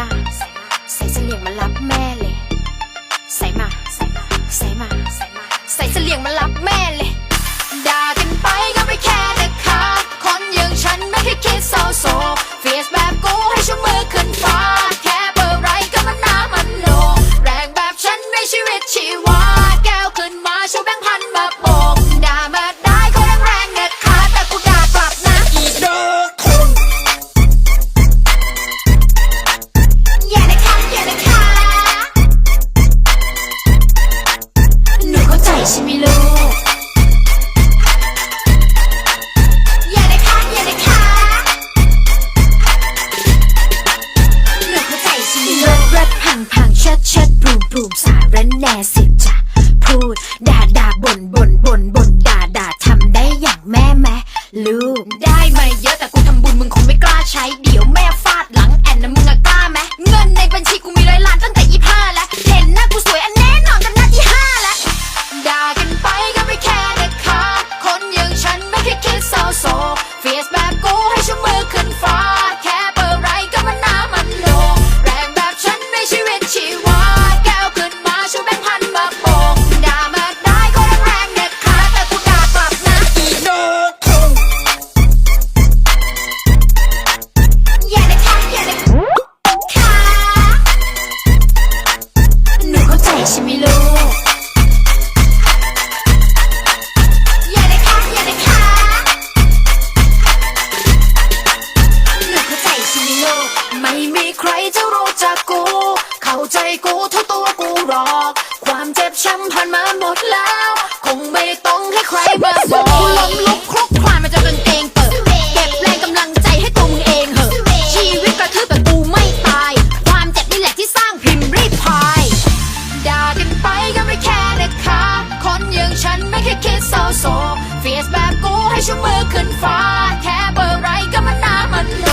มา ใส่เสลียงมารับแม่เลย ใส่มา ใส่มา ใส่มา ใส่เสลียงมารับ ชัชัดบูมบูมสารแน่สิจะพูดด่าด่าบ่นบ่น คหนูเข้าใจฉัม่รู้ไม่มีใครจะรู้จักกู เข้าใจกูเท่าตัวกูหรอก ความเจ็บช้ำผ่านมาหมดแล้ว คงไม่ต้องให้ใครมาสอน คิดเศร้าโศกเฟียสแบบกูให้ชูมือขึ้นฟ้า แค่เบอร์ไรก็มันน่ามันโล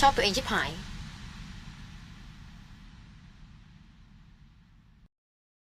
ชอบตัวเองชิบหาย